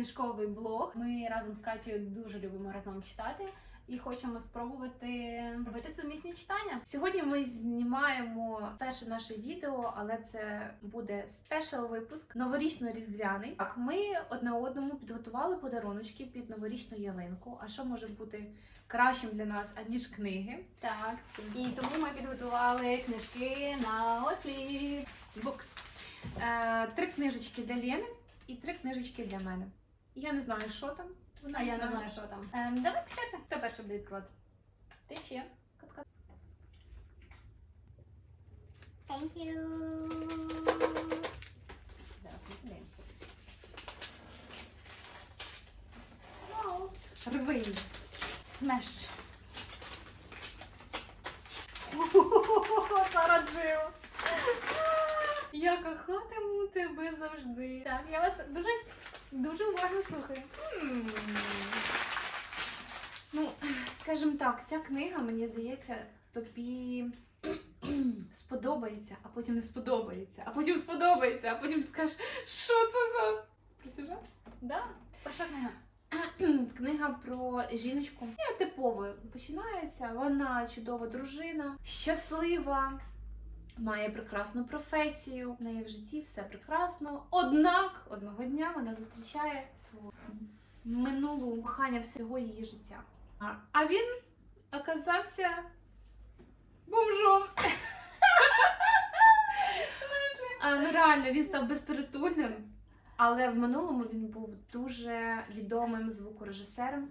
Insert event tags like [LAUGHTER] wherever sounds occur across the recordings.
Книжковий блог. Ми разом з Катєю дуже любимо разом читати і хочемо спробувати робити сумісні читання. Сьогодні ми знімаємо перше наше відео, але це буде спешл випуск новорічно-різдвяний. Так, ми одне одному підготували подаруночки під новорічну ялинку. А що може бути кращим для нас аніж книги? Так, і тому ми підготували книжки на осліп. Букс. Е, три книжечки для Лєни і три книжечки для мене. Я не знаю, що там. Вона А я не знаю, що там. Ем, давай по. Хто перший буде відкривати? Ти чи я? Кат-кат. Thank you. Зараз ми подивимося. Рви. Смеш. [LAUGHS] Сара Джио. Я кохатиму тебе завжди. Так, я вас дуже, дуже уважно слухаю. Ну, скажімо так, ця книга, мені здається, тобі [CLEARS THROAT] сподобається, а потім не сподобається, а потім сподобається, а потім скажеш, що це за про сюжет? Да? Про що книга? [CLEARS THROAT] Книга про жіночку. І типово починається. Вона чудова дружина, щаслива, має прекрасну професію. В неї в житті все прекрасно. Однак одного дня вона зустрічає свого минулу кохання всього її життя. А- він оказався бомжом. А, ну реально, він став безпритульним. Але в минулому він був дуже відомим звукорежисером.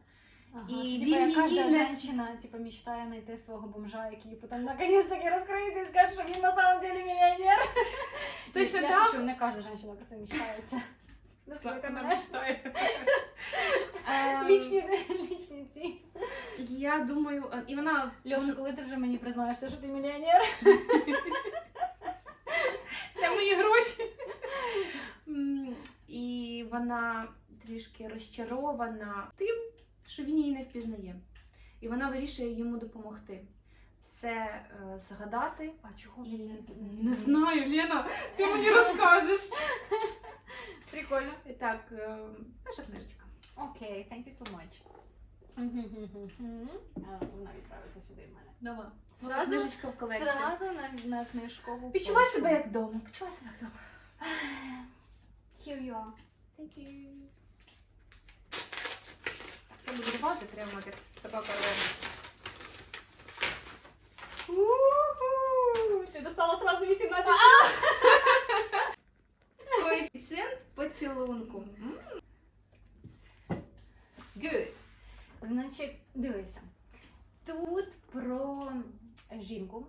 Ага, І це, він типа, її кожна не- женщина типа, мечтає знайти свого бомжа, який потім наконец-таки розкриється і скаже, що він на самом деле мільйонер. [LAUGHS] Точно я шучу, не кожна женщина про це мечтається. Не слухайте мене. Ем, Лічні, лічні ці. Я думаю, е, і вона Льоша, коли ти вже мені признаєшся, що ти мільйонер? [LAUGHS] Де мої гроші. І вона трішки розчарована тим, що він її не впізнає. І вона вирішує йому допомогти. Все е, згадати. А чого І він не знаю, Лена, ти мені розкажеш. Прикольно. І так, е, перша книжечка. Окей, thank you so much. Вона відправиться сюди в мене. Нова. Нова Сразу- книжечка в колекції. Сразу на, на книжкову Відчувай себе як вдома. Відчувай себе як вдома. Here you are. Thank you. Я буду рвати прямо як собака. Уху! Ти достала сразу 18 Коефіцієнт поцілунку. Good. Значить, дивися. Тут про жінку,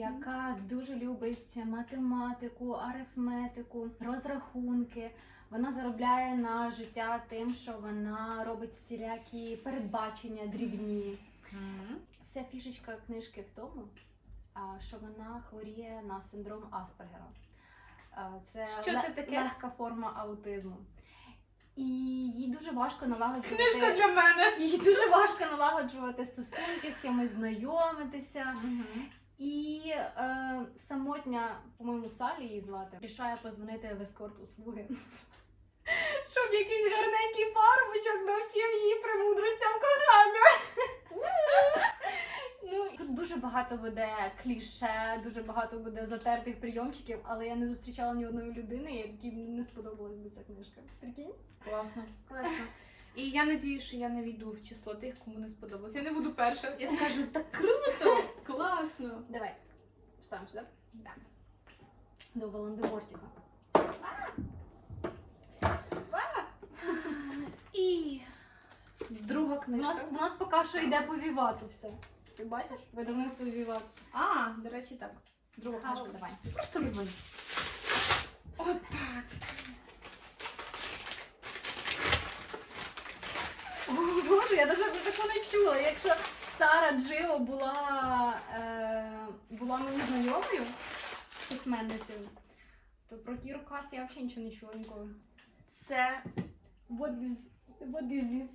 яка дуже любить математику, арифметику, розрахунки. Вона заробляє на життя тим, що вона робить всілякі передбачення дрібні. Вся фішечка книжки в тому, що вона хворіє на синдром Аспергера. Це, Що це таке? легка форма аутизму. І їй дуже важко налагоджувати. Книжка для мене. Їй дуже важко налагоджувати стосунки, з кимось знайомитися. І е, самотня, по-моєму, Салі її звати, рішає позвонити в ескорт услуги. [LAUGHS] Щоб якийсь гарненький парубочок навчив її премудростям кохання. [LAUGHS] Ну, тут дуже багато буде кліше, дуже багато буде затертих прийомчиків, але я не зустрічала ні одної людини, якій не сподобалась би ця книжка. Прикинь? Класно. Класно. І я надію, що я не війду в число тих, кому не сподобалось. Я не буду перша. Я скажу, так круто! Класно! Давай, вставимо сюди. Так. До Волан-де-Мортіка. І друга У нас, книжка. у нас поки що йде по вівату все. Ти бачиш? Видавництво віват. А, до речі, так. Друга книжка. давай. Просто люблю. Отак. О, Боже, я навіть про таку не чула. Якщо Сара Джио була, е, була мені знайомою письменницею, то про Кіру Кас я взагалі нічого не чула ніколи. Це What is, what is this?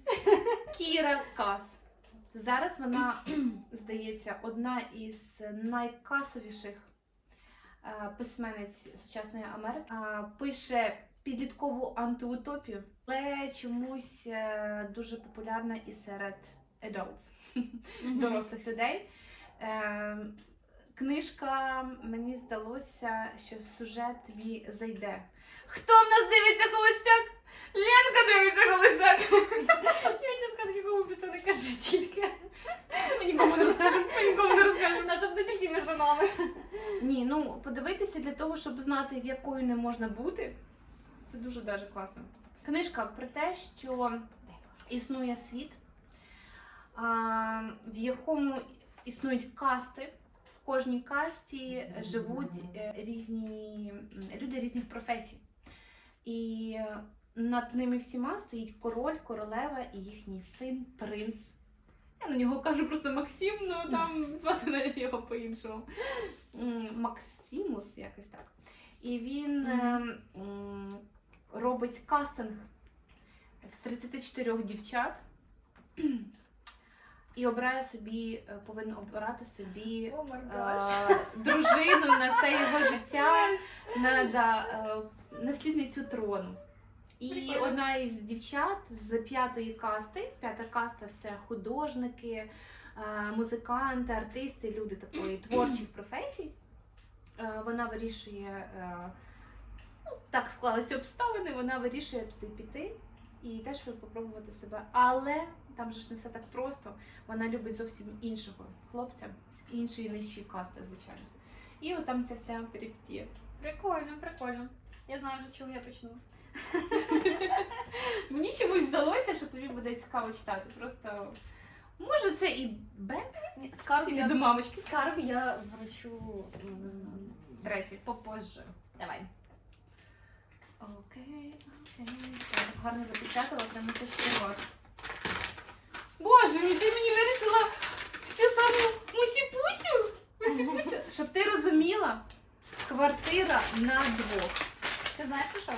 Кіра Кас. Зараз вона, [CLEARS THROAT] здається, одна із найкасовіших е, письменниць сучасної Америки. А, Пише підліткову антиутопію, але чомусь е, дуже популярна і серед adults, дорослих людей. Е, Книжка, мені здалося, що сюжет твій зайде. Хто в нас дивиться холостяк? Ленка дивиться холостяк. Я хотіла сказати, нікому про це не кажу тільки. Ми нікому не розкажемо, ми нікому не розкажемо. На це буде тільки між нами. Ні, ну подивитися для того, щоб знати, якою не можна бути. Це дуже дуже класно. Книжка про те, що існує світ, в якому існують касти. В кожній касті живуть е, різні люди різних професій. І над ними всіма стоїть король, королева і їхній син, принц. Я на нього кажу просто Максим, ну там [LAUGHS] звати навіть його по-іншому. Максимус, якось так. І він е, робить кастинг з 34 дівчат [CLEARS THROAT] і обирає собі, е, повинен обирати собі май е, дружину на все його життя, на да, е, наслідницю трону. І Прикольно. одна із дівчат з п'ятої касти, п'ята каста це художники, е, музиканти, артисти, люди такої [CLEARS THROAT] творчих професій. Е, Вона вирішує, е, ну, так склалися обставини, вона вирішує туди піти і теж спробувати себе. Але там же ж не все так просто. Вона любить зовсім іншого хлопця з іншої нижчої касти, звичайно. І от там ця вся перипетія. Прикольно, прикольно. Я знаю вже, з чого я почну. [LAUGHS] Мені чомусь здалося, що тобі буде цікаво читати. Просто може це і Б, Скарб я, до мамочки. скарб я вручу Третій. попозже. Давай. Окей, окей. Так, гарно запечатала, прямо почувати. Боже мій, ти мені вирішила всю саму мусі-пусю. Мусі-пусю. Щоб ти розуміла, квартира на двох. Ти знаєш про що?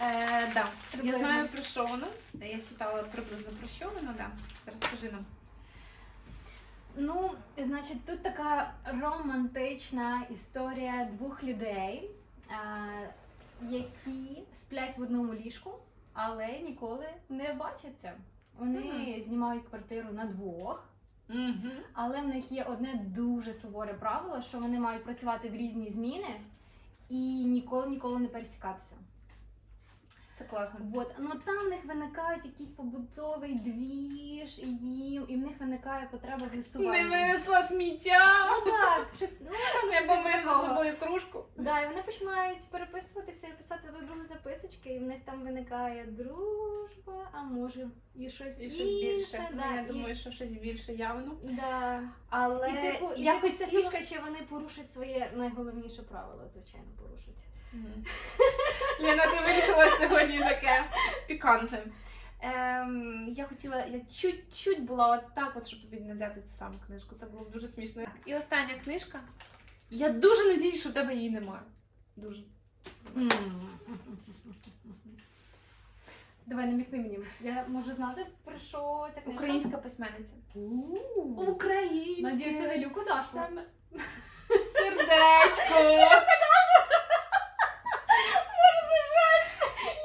Е, да. Я Приблизно. знаю про що воно. Я читала приблизно про що воно, да. Розкажи нам. Ну, значить, тут така романтична історія двох людей, а, які сплять в одному ліжку, але ніколи не бачаться. Вони Мгм. знімають квартиру на двох, Угу. але в них є одне дуже суворе правило, що вони мають працювати в різні зміни і ніколи ніколи не пересікатися. Це класно. Вот, ну там в них виникають якийсь побутовий двіж, і їм, і в них виникає потреба в листуванні. Не винесла сміття. Ну так, щось, ну, напевно, Не помив за такого. собою кружку. Да, і вони починають переписуватися і писати до друга записочки, і в них там виникає дружба, а може і щось І щось інше. більше. Да, Ну, я і, думаю, що щось більше явно. да. Але і типу, і, я типу, хотіла... фішка, чи вони порушать своє найголовніше правило, звичайно, порушать. Лена, ти вирішила сьогодні таке пікантне. Ем, я хотіла, я чуть-чуть була от так, от, щоб тобі не взяти цю саму книжку. Це було б дуже смішно. І остання книжка. Я дуже надіюсь, що в тебе її немає. Дуже. Давай намікни мені. Я можу знати, про що ця книжка? Українська письменниця. Українська. Надіюсь, це не Люку Дашу. Саме. Сердечко.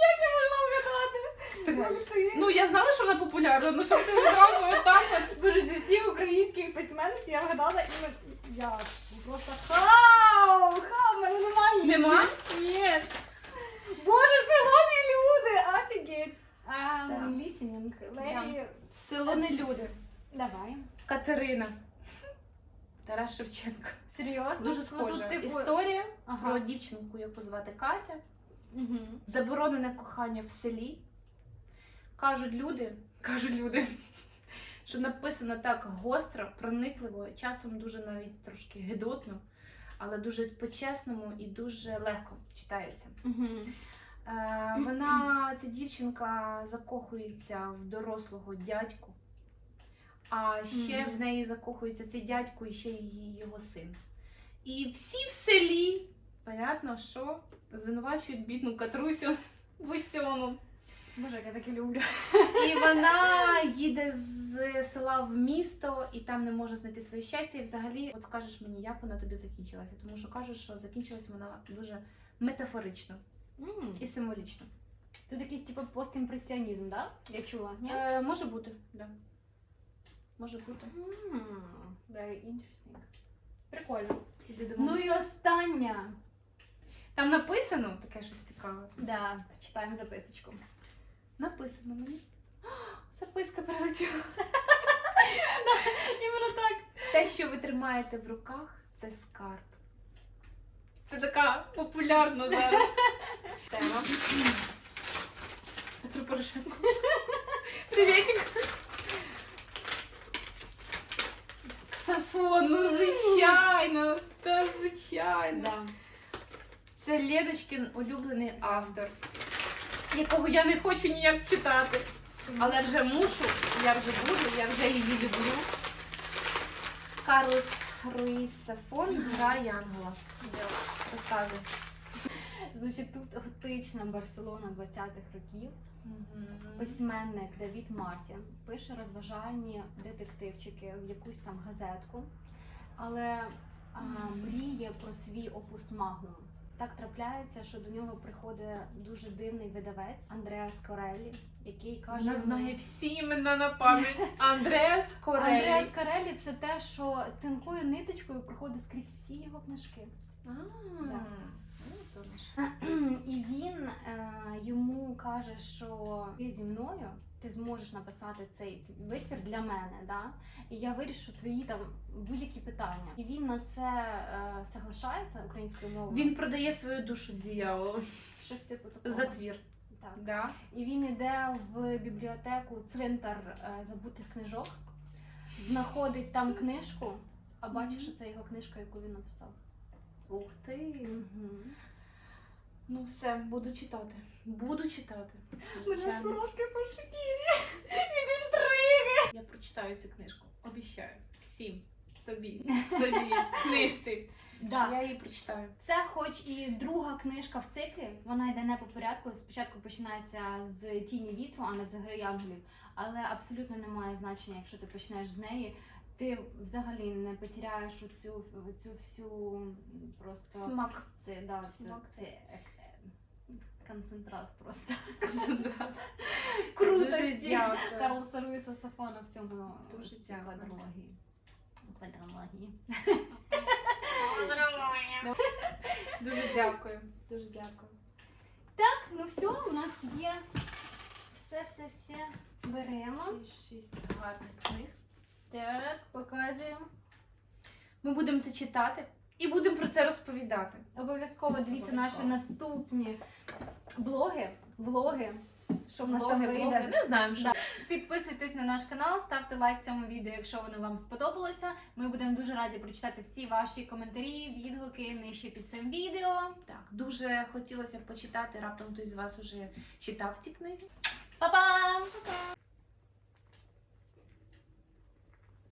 Як я могла вгадати? Треш. Боже, ти. Ну, я знала, що вона популярна, ну щоб ти відразу отак от. Боже, зі всіх українських письменниць я вгадала іменно я. Просто хау! Хау, в мене немає. Нема? Ні. Боже, селоні люди! Офігеть! Um, listening. Лері. Село не люди. Давай. Катерина. Тарас Шевченко. Серйозно? Дуже Ну, схожа тут, типу... історія про дівчинку, яку звати Катя. Угу. Заборонене кохання в селі. Кажуть люди, кажуть люди, [LAUGHS] що написано так гостро, проникливо, часом дуже навіть трошки гидотно, але дуже по-чесному і дуже легко читається. Угу. Е, вона, ця дівчинка, закохується в дорослого дядьку, а ще в неї закохується цей дядько і ще її його син. І всі в селі, понятно, що звинувачують бідну Катрусю [LAUGHS] в усьому. Боже, я таке люблю. І вона [LAUGHS] їде з села в місто і там не може знайти своє щастя. І взагалі, от скажеш мені, як вона тобі закінчилася, тому що кажуть, що закінчилася вона дуже метафорично. М, і символічно. Тут якийсь типу постімпресіонізм, да? Я чула. Ні? Е, може бути, да. Може бути. М, Very interesting. Прикольно. Ну і остання. Там написано таке щось цікаве. Да, читаємо записочку. Написано мені. [GASPS] Записка прилетіла. Іменно так. Те, що ви тримаєте в руках, це скарб. Це така популярна зараз [LAUGHS] тема. Петро Порошенко. [LAUGHS] Привітик. Ксафон, ну звичайно. Та звичайно. Да. Це Лєдочкін улюблений автор, якого я не хочу ніяк читати. Але вже мушу, я вже буду, я вже її люблю. Карлос Руїс Сафон гра Янгола. Розказуй. Значить, тут готична Барселона 20-х років. Письменник Давід Мартін пише розважальні детективчики в якусь там газетку, але а, мріє про свій опус магнум. Так трапляється, що до нього приходить дуже дивний видавець Андреас Кореллі, який каже: Вона знає всі імена на пам'ять. Андреас [LAUGHS] Корелі. Андреас Кореллі це те, що тонкою ниточкою проходить скрізь всі його книжки. А, Да. ну, то ж. [CLEARS THROAT] І він е, йому каже, що ти зі мною ти зможеш написати цей витвір для мене, да? і я вирішу твої там будь-які питання. І він на це е, соглашається українською мовою. Він продає свою душу дияволу щось типу такого. за твір. Так. Да. І він йде в бібліотеку цвинтар е, забутих книжок, знаходить там книжку, а бачить, що це його книжка, яку він написав. Ух ти. Угу. Ну все, буду читати. Буду читати. Мене ж Звичайно. по шкірі від інтриги. Я прочитаю цю книжку. Обіцяю. Всім. Тобі, собі, книжці. Да. Я її прочитаю. Це хоч і друга книжка в циклі, вона йде не по порядку. Спочатку починається з тіні вітру, а не з гри янголів. Але абсолютно не має значення, якщо ти почнеш з неї. Ти взагалі не потеряєш оцю, цю всю просто Смак. це, да, Смак. це е, е, концентрат просто. Дуже Крутості дякую. Карлоса Руїса Сафона в цьому Дуже квадрології. Квадрології. Дуже дякую. Дуже дякую. Так, ну все, у нас є все, все, все. Беремо. Шість гарних книг. Так, показуємо. Ми будемо це читати і будемо про це розповідати. Обов'язково дивіться наші наступні блоги, влоги. Що в нас там вийде. блоги. Не знаємо, що. Підписуйтесь на наш канал, ставте лайк цьому відео, якщо воно вам сподобалося. Ми будемо дуже раді прочитати всі ваші коментарі, відгуки нижче під цим відео. Так, дуже хотілося б почитати. Раптом хтось з вас уже читав ці книги. Па-па! Па-па!